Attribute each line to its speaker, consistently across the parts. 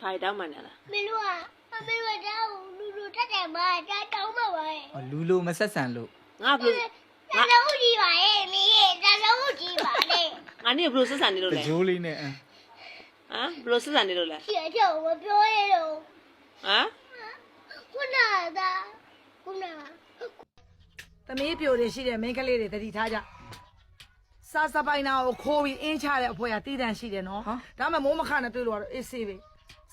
Speaker 1: ဘာတောင်းမှန်းလဲလား
Speaker 2: မင်းတို့ကအမေတို့ကတောင်းလူလူတက်တယ်မှာတားတောင်းမှာပါရဲ့
Speaker 3: ဟောလူလိုမဆက်ဆံလို့
Speaker 1: ငါဘလို့
Speaker 2: တာလုံးကြီးပါရဲ့မင်းရဲ့တာလုံးကြီးပါလေ
Speaker 1: ငါနေဘလို့ဆက်ဆံနေလို့
Speaker 3: တ
Speaker 1: လဲ
Speaker 3: ကြိုးလေးနဲ့အင်း
Speaker 1: ဟမ်ဘလို့ဆက်ဆံနေလို့လဲ
Speaker 2: ချစ်ချောမပြောရတော့
Speaker 1: ဟမ်
Speaker 2: ခုနကခုန
Speaker 4: သမီးပြိုတွေရှိတဲ့မိန်းကလေးတွေတတိထားကြစားစပိုင်နာကိုခိုးပြီးအင်းချတဲ့အဖွဲကတည်တံရှိတယ်နော်ဒါမှမိုးမခနဲ့တွေ့လို့ကတော့အေးဆေးပဲ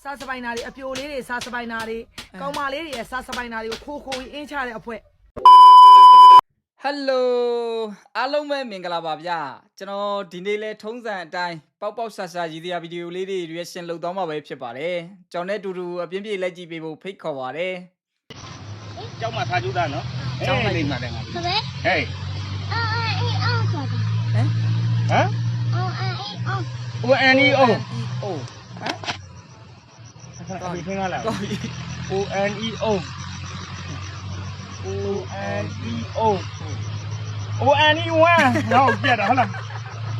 Speaker 4: စားစပိုင်နာတွေအပြိုလေးတွေစားစပိုင်နာတွေကောင်မလေးတွေရဲ့စားစပိုင်နာတွေကိုခိုးခိုးပြီးအင်းချတဲ့အဖွဲ
Speaker 3: ဟယ်လိုအားလုံးပဲမင်္ဂလာပါဗျာကျွန်တော်ဒီနေ့လဲထုံးစံအတိုင်းပေါက်ပေါက်ဆာဆာရည်ရွယ်ဗီဒီယိုလေးတွေ reaction လုပ်သွားမှာပဲဖြစ်ပါတယ်ကျွန်တော်နဲ့အတူတူအပြင်းပြေလက်ကြည့်ပေးဖို့ဖိတ်ခေါ်ပါတယ်
Speaker 5: ကျောင်းမှာထားကြတာနော်
Speaker 3: ကျောင်းမှာ
Speaker 5: လိမ့်မှာတယ်ငါ
Speaker 2: ခပဲ
Speaker 5: ဟေး
Speaker 2: အော်အေးအော်ဆိုတာ
Speaker 3: ဟမ်
Speaker 5: ဟမ်
Speaker 2: အော်အေးအော်
Speaker 5: ဦးအန်နီအို
Speaker 3: အိုးဟမ်
Speaker 5: ဒီခင်းလာ
Speaker 3: ကောင်းပြီ
Speaker 5: O N E O O N E O O N E 1တော့ပြတ်တာဟုတ်လား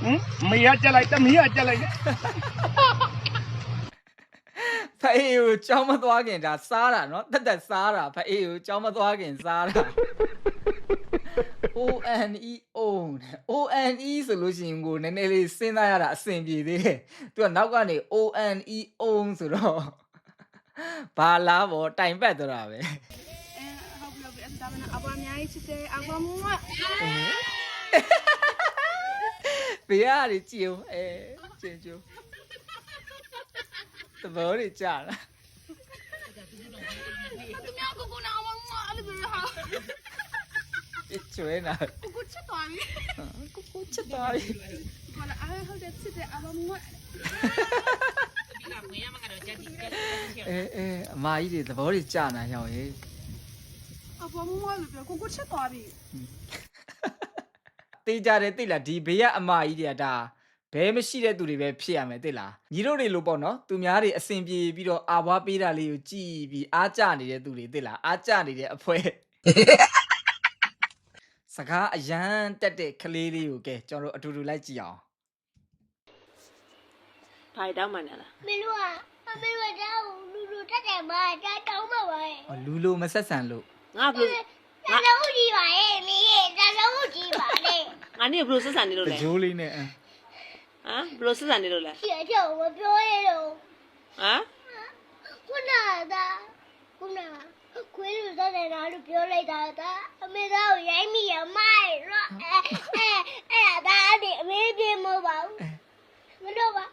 Speaker 5: ဟမ်မရကြလိုက်တမီးရကြလိုက်
Speaker 3: ဖအေးကိုကြောင်းမသွားခင်ဒါစားတာနော်တက်တက်စားတာဖအေးကိုကြောင်းမသွားခင်စားတာ O N E O နဲ့ O N E ဆိုလို့ရှိရင်ကိုနည်းနည်းလေးစဉ်းစားရတာအဆင်ပြေသေးတယ်။ तू ကနောက်ကနေ O N E O ဆိုတော့ ဘာလားဗောတိုင်ပတ်သွားတာပဲ
Speaker 6: ဟုတ်ပြီဟုတ်ပြီအဲ့ဒါမှအဘအများကြီးချစ်တယ်အဘမွတ်။
Speaker 3: ဘေးကတွေကြည့်အောင်အဲကျင်ကျိုးတဘောတွေကြာလား
Speaker 6: သူများကိုကိုနာအဘမွတ်အဲ့လိုပြောဟာ။
Speaker 3: ကျွဲနာ
Speaker 6: ကိုချစ်သွားပြီ
Speaker 3: ကိုကိုချစ်သွားပြီ
Speaker 6: ဘာလဲအဲ့ဟုတ်တယ်ချစ်တယ်အဘမွ တ်။
Speaker 3: အဲအဲအမကြီးတွေသဘောတွေကြာနာရောက်ရေး
Speaker 6: အဘမွတ်လို့ပြောကိုကိုချစ်သွားပြီ
Speaker 3: တေးကြတယ်သိလားဒီဘေးကအမကြီးတွေကဒါဘဲမရှိတဲ့သူတွေပဲဖြစ်ရမယ်သိလားညီတို့တွေလို့ပေါ့နော်သူများတွေအဆင်ပြေပြီးတော့အာဘွားပေးတာလေးကိုကြည်ပြီးအားကြနေတဲ့သူတွေသိလားအားကြနေတဲ့အဖွဲစကားအရန်တက်တဲ့ကလေးလေးကိုကဲကျွန်တော်တို့အတူတူလိုက်ကြည့်အောင်
Speaker 1: ဘာတောင်းမှန်းလဲလား
Speaker 2: မင်းတို့ကအမေတို့ကတောင်းလူလူတက်တယ်မှာတားတောင်းမှာပါရဲ့
Speaker 3: ဟောလူလိုမဆက်ဆံလို့
Speaker 1: ငါဘလို့
Speaker 2: တာလုံးကြီးပါရဲ့မင်းရဲ့တာလုံးကြီးပါလေ
Speaker 1: ငါနေဘလို့ဆက်ဆံနေလို့
Speaker 3: တ
Speaker 1: လဲ
Speaker 3: ကြိုးလေးနဲ့အင်း
Speaker 1: ဟမ်ဘလို့ဆက်ဆံနေလို့လဲ
Speaker 2: ချစ်ချောမပြောရတော့
Speaker 1: ဟမ်
Speaker 2: ခုနကခုနခွေးလူတက်တယ်လားလို့ပြောလိုက်တာကအမေသားကိုရိုင်းမိရမိုက်ရောအဲအဲအဲ့ဒါအဲ့ဒီအမေပြေမဟုတ်ပါဘူးမလို့ပါ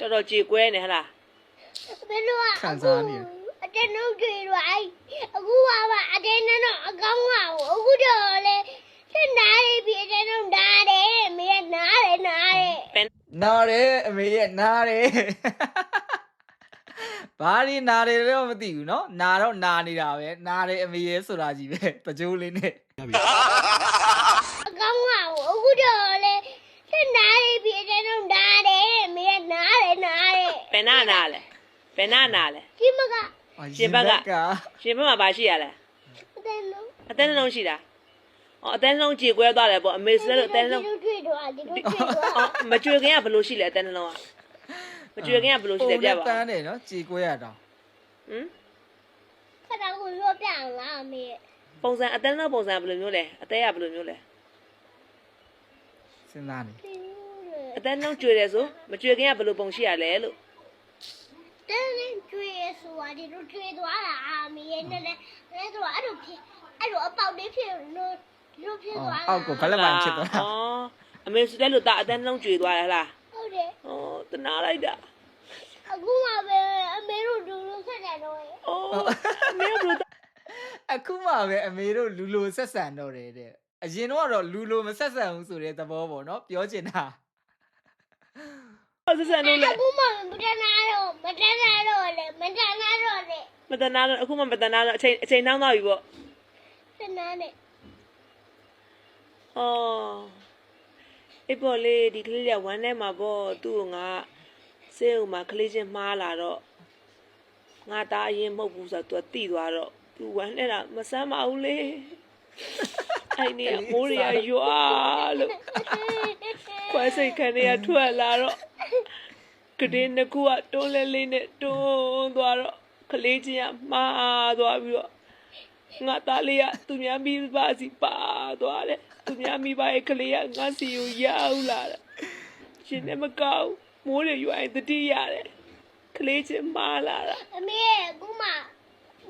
Speaker 1: တော်တော်ကြေကွဲနေဟလား
Speaker 2: မလို့ကအတဲနှုတ်တွေတော့အဲ့အခုကပါအတဲနှုတ်တော့အကောင်းကအခုတော့လေစနားရီပြတဲ့နှုတ်ဓာတ်တယ်မေနားတယ်နားတယ်
Speaker 1: ပန်
Speaker 3: နားတယ်အမေရဲ့နားတယ်ဘာဒီနားတယ်တော့မသိဘူးเนาะနာတော့နာနေတာပဲနားတယ်အမေရဲ့ဆိုတာကြီးပဲတကြိုးလေးနဲ့
Speaker 2: အကောင်းကအခုတော့လေ တဲ့နားလေးပြီးတဲ့တော့နားတယ်မင်းကနားတယ်နားတယ်
Speaker 1: ဘယ်နာနာလဲဘယ်နာနာလဲ
Speaker 2: ဒီမက
Speaker 1: ရှင်ဘက်ကရှင်ဘက်မှာဘာရှိရလဲ
Speaker 2: တဲ့လုံး
Speaker 1: အသက်နှလုံးရှိတာအော်အသက်နှလုံးကြေကွဲသွားတယ်ပေါ့အမေဆွဲလို့အသက်နှလုံး
Speaker 2: တွေ့တော့ဒီလိုတွေ့တော့
Speaker 1: မကြွေခင်ကဘယ်လိုရှိလဲအသက်နှလုံးကမကြွေခင်ကဘယ်လိုရှိလဲပြပါ
Speaker 3: တန်းတယ်နော်ကြေကွဲရတော့
Speaker 1: ဟမ်
Speaker 2: ခဏကိုရောပြအောင်လားအမေ
Speaker 1: ပုံစံအသက်နှလုံးပုံစံဘယ်လိုမျိုးလဲအသက်ကဘယ်လိုမျိုးလဲ
Speaker 3: စဉ်းစားနေ
Speaker 1: အသက်နှလုံးကြွေတယ်ဆိုမကြွေခင်ကဘယ်လိုပုံရှိရလဲလို့
Speaker 2: တင်းတင်းကျွေးဆိုတာဒီလိုကျွေးသွားတာအမေရဲ့နဲ့လည်းလဲဆိုအဲ့လိုဖြစ်အဲ့လိုအပေါက်လေးဖြစ်လို့ဒီလိုဖြစ်သွားတာ
Speaker 3: အောက်ကိုဘလက်ပိုင်းဖြစ်သွားတာ
Speaker 1: အော်အမေစလဲလို့ဒါအသက်နှလုံးကြွေသွားတယ်ဟလား
Speaker 2: ဟုတ်တယ်
Speaker 1: အော်တနာလိုက်တာ
Speaker 2: အခုမှပဲအမေတို့လူလူဆက်တယ်တော့
Speaker 1: အော်အမေဘယ်လို
Speaker 3: အခုမှပဲအမေတို့လူလိုဆက်ဆံတော့တယ်တဲ့ အရင်တော့ကတော့လူလိုမဆက်ဆံဘူးဆိုတဲ့သဘောပေါ့နော်ပြောချင်တာ
Speaker 1: ဆက်ဆံလို့လေ
Speaker 2: အခုမှမတနာတော့မတနာတော့လေမတနာတော့လေ
Speaker 1: မတနာတော့အခုမှမတနာတော့အချိန်အချိန်နှောင်းသွားပြီပေါ့
Speaker 2: တနာနဲ့
Speaker 1: အော်အေးပေါ့လေဒီကလေးကဝမ်းထဲမှာပေါ့သူ့ကိုငါစေးဦးမှာကလေးချင်းမှားလာတော့ငါသားအရင်မဟုတ်ဘူးဆိုတော့ तू ကတိသွားတော့ तू ဝမ်းထဲတာမဆမ်းပါဘူးလေ အဲ့နေမိုးရရွာလို့ခွဲစိတ်ခံနေရထွက်လာတော့ကကတင်းနှစ်ခုကတွန်းလဲလေးနဲ့တွန်းသွားတော့ကလေးချင်းကမှားသွားပြီးတော့ငါသားလေးကသူများမိဘစီပါသွားတယ်သူများမိဘရဲ့ကလေးကငါစီကိုရောက်လာတယ်ရှင်နဲ့မကောက်မိုးတွေရွာရင်တတိရတယ်ကလေးချင်းမှားလာတာ
Speaker 2: အမေကူမ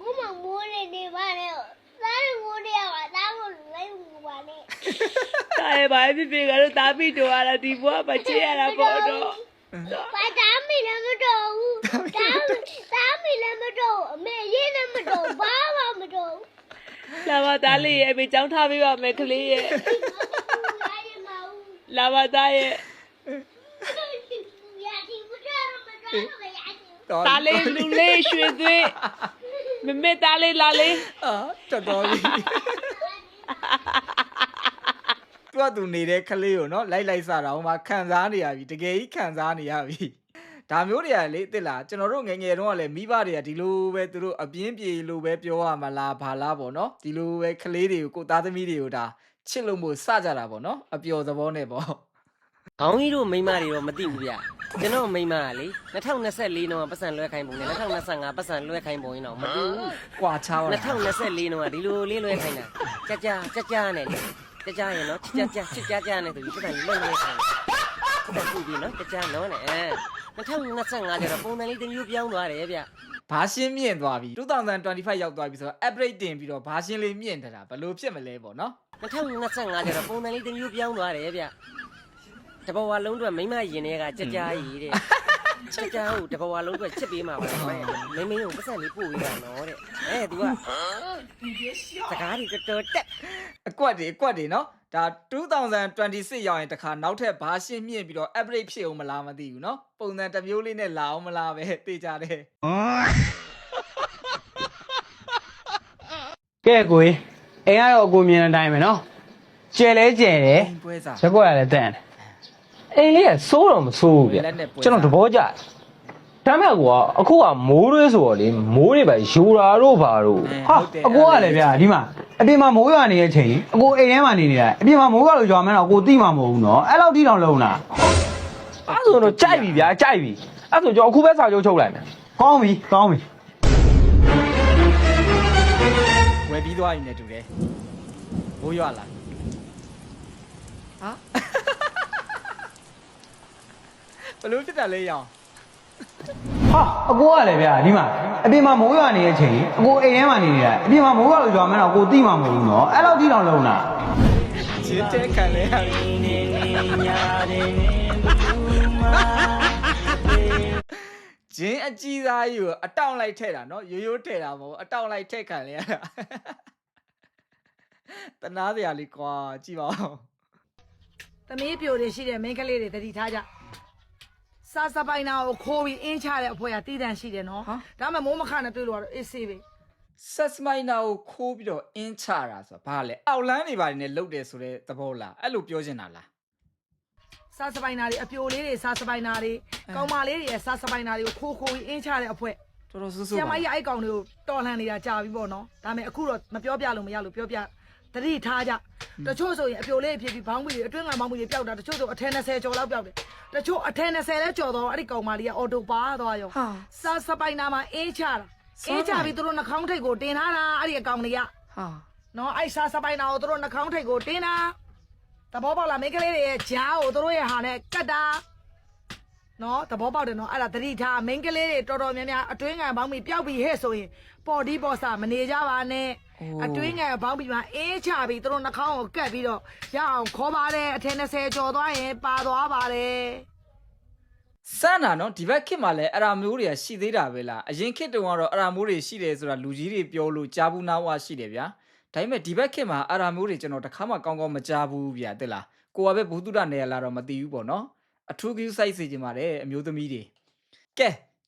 Speaker 2: ကူမမိုးနေနေပါနဲ့ သားရမိုးနေရပါသားကိုလိုက်မှုပါနဲ့
Speaker 1: တာရဲ့ဘာဖြစ်ဖြစ်ကတော့တာပြီးတော့ရတာဒီဘွားမချေရတာပေါ့တော့
Speaker 2: ဘာသားမီလည်းမတော်ဘူးသားသားမီလည်းမတော်ဘူးအမေရေးလည်းမတော်ဘူးဘာမှမတော်ဘူး
Speaker 1: လာပါသားလေးရဲ့အမေကြောင်းထားပေးပါမယ်ကလေးရဲ့
Speaker 2: ရာရမအောင်
Speaker 1: လာပါသားရဲ့
Speaker 2: ရာဒီမတော်မတော်မရဘူး
Speaker 3: တော်
Speaker 1: သားလေးလူလေးရွှေသွေး မမေသားလေးလာလေး
Speaker 3: အာတော်တော်ကြီးသူကသူနေတဲ့ကလေးကိုနော်လိုက်လိုက်စားတာဟိုမှာခံစားနေရပြီတကယ်ကြီးခံစားနေရပြီဒါမျိုးတွေကလေတစ်လားကျွန်တော်တို့ငယ်ငယ်တုန်းကလည်းမိဘတွေကဒီလိုပဲသူတို့အပြင်းပြေလို့ပဲပြောရမလားဘာလားပေါ့နော်ဒီလိုပဲကလေးတွေကိုကိုသားသမီးတွေကိုဒါချစ်လို့မို့စကြတာပေါ့နော်အပျော်သဘောနဲ့ပေါ့
Speaker 7: ခေါင်းကြီးတို့မိန်းမတွေတော့မသိဘူးဗျကျွန်တော်မိန်းမကလေ2024တော့ပတ်စံလွှဲခိုင်းပုံနဲ့2025ပတ်စံလွှဲခိုင်းပုံရင်တော့မတူဘူး
Speaker 3: ကွာချားပါလား
Speaker 7: 2024တော့ကဒီလိုလေးလွှဲခိုင်းတာကြကြကြကြနဲ့လေကြကြရင်နော်ကြကြကြကြကြနဲ့ဆိုပြီးပတ်စံလွှဲလွှဲခိုင်းတယ်ခုပြီနော်ကြကြနော်နဲ့အဲ2025ကျတော့ပုံစံလေးတစ်မျိုးပြောင်းသွားတယ်ဗျ
Speaker 3: ဘာရှင်းမြင့်သွားပြီ2025ရောက်သွားပြီဆိုတော့ upgrade တင်ပြီးတော့ဘာရှင်းလေးမြင့်ထတာဘယ်လိုဖြစ်မလဲပေါ့နော်
Speaker 7: 2025ကျတော့ပုံစံလေးတစ်မျိုးပြောင်းသွားတယ်ဗျ တဘဝလုံးအတွက်မိန်းမရင်တွေကကြကြကြီးတဲ့ကြကြကိုတဘဝလုံးအတွက်ချစ်ပေးမှာပါမင်းမင်းကိုပတ်စံလေးပို့ပေးတာနော်တဲ့အဲ तू ကစကားတွေတော်တော်တက်
Speaker 3: အကွက်တွေအကွက်တွေနော်ဒါ2026ရောက်ရင်တခါနောက်ထပ်ဘာရှင်းမြင့်ပြီးတော့ upgrade ဖြစ်အောင်မလားမသိဘူးနော်ပုံစံတစ်မျိုးလေးနဲ့လာအောင်မလားပဲသိကြတယ်
Speaker 8: ကဲကိုကြီးအိမ်ကတော့အကိုမြင်တဲ့အတိုင်းပဲနော်ကျယ်လဲကျယ်တယ်
Speaker 3: အိမ်ပွဲစား
Speaker 8: ရက်ကွက်ရလဲတန်တယ် အိမ်လေးကစိုးတော့မစိုးဘူးဗျ
Speaker 3: လက်နဲ့ပွဲ
Speaker 8: ကျွန်တော်သဘောကျတယ်ဒါမဲ့ကွာအခုကမိုးရွေးဆိုတော့လေမိုးတွေပဲယူတာတို့ဘာတို့ဟာအကိုကလည်းဗျာဒီမှာအပြင်မှာမိုးရွာနေတဲ့အချိန်အကိုအိမ်ထဲမှာနေနေတာအပြင်မှာမိုးရွာလို့ရွာမှန်းတော့အကိုသိမှာမဟုတ်ဘူးနော်အဲ့လောက်ထိတောင်လုံးတာအဲ့ဆိုတော့ကြိုက်ပြီဗျာကြိုက်ပြီအဲ့ဆိုကျွန်တော်အခုပဲစာချုပ်ချုပ်လိုက်မယ်ကောင်းပြီကောင်းပြီ
Speaker 3: ဝယ်ပြီးသွားရင်လည်းတူတယ်ဘိုးရွာလာ ဘလို့ဖြစ်တာလဲရောင်
Speaker 8: ဟာအကိုကလည်းဗျာဒီမှာအပြင်မှာမိုးရွာနေတဲ့အချိန်အကိုအိမ်ထဲမှာနေနေတာအပြင်မှာမိုးရွာလို့ရွာမှန်းတော့အကိုသိမှာမဟုတ်ဘူးနော်အဲ့လောက်ထိတောင်လုံးတာ
Speaker 3: ချစ်တဲ့ခံလဲရတယ်ဂျင်းအကြီးသားကြီးကိုအတောင့်လိုက်ထဲ့တာနော်ရိုးရိုးထဲ့တာမဟုတ်ဘူးအတောင့်လိုက်ထဲ့ခံလဲရတာတနာစရာလေးကွာကြည့်ပါဦး
Speaker 4: သမီးပြိုတွေရှိတဲ့မိန်းကလေးတွေတတိထားကြ စားစပိုင်နာကိုခိုးပြီးအင်းချတဲ့အဖွဲကတည်တံ့ရှိတယ်နော်ဒါမှမိုးမခနဲ့တွေ့လို့ကတော့အေးဆေးပဲ
Speaker 3: ဆက်စမိုင်းနာကိုခိုးပြီးတော့အင်းချတာဆိုတော့ဘာလဲအောက်လန်းနေပါနေလုတ်တယ်ဆိုတဲ့သဘောလားအဲ့လိုပြောချင်တာလား
Speaker 4: စားစပိုင်နာတွေအပြိုလေးတွေစားစပိုင်နာတွေကောင်မလေးတွေရဲ့စားစပိုင်နာတွေကိုခိုးခိုးပြီးအင်းချတဲ့အဖွဲ
Speaker 3: တော်တော်ဆူဆူ
Speaker 4: ဆရာမ
Speaker 3: ပါ
Speaker 4: ကြီးအဲ့ကောင်တွေကိုတော်လှန်နေတာကြာပြီပေါ့နော်ဒါပေမဲ့အခုတော့မပြောပြလို့မရလို့ပြောပြတတိထားကြ တချို့ဆိုရင်အပြိုလေးဖြစ်ပြီးဘောင်းမီတွေအတွင်းကဘောင်းမီတွေပျောက်တာတချို့ဆိုအထက်20ကျော်လောက်ပျောက်တယ်တချို့အထက်20လဲကျော်တော့အဲ့ဒီကောင်မလေးကအော်တိုပါသွားရော
Speaker 3: ဟာ
Speaker 4: စားစပိုင်နာမှာအင်းချတာအင်းချပြီးသူတို့နှာခေါင်းထိပ်ကိုတင်ထားတာအဲ့ဒီအကောင်တွေက
Speaker 3: ဟာ
Speaker 4: နော်အဲ့စားစပိုင်နာကိုသူတို့နှာခေါင်းထိပ်ကိုတင်တာသဘောပေါက်လားမိန်းကလေးတွေရဲ့ဂျားကိုသူတို့ရဲ့ဟာနဲ့ကတ်တာနော်သဘောပေါက်တယ်နော်အဲ့ဒါသတိထားမိန်းကလေးတွေတော်တော်များများအတွင်းငံပေါင်းပြီးပျောက်ပြီးဟဲ့ဆိုရင်ပေါ်ဒီပေါ်စာမနေကြပါနဲ့ အတွင်းငံပေါင်းပြီးမှအေးချပြီးသူတို့နှာခေါင်းကိုကတ်ပြီးတော့ရအောင်ခေါ်ပါတယ်အထက်20ကျော်သွားရင်ပါသွားပါတယ်
Speaker 3: စမ်းတာနော်ဒီဘက်ခေတ်မှာလည်းအရာမျိုးတွေကရှိသေးတာပဲလားအရင်ခေတ်တုန်းကတော့အရာမျိုးတွေရှိတယ်ဆိုတာလူကြီးတွေပြောလို့ကြားဘူးနားဝရှိတယ်ဗျာဒါပေမဲ့ဒီဘက်ခေတ်မှာအရာမျိုးတွေကျွန်တော်တခါမှကောင်းကောင်းမကြားဘူးဗျာတဲ့လားကိုကပဲဘုသူဒ္ဓနေရလာတော့မသိဘူးပေါ့နော်အထူးကူးစိုက်စေချင်ပါတယ်အမျိုးသမီးတွေကဲ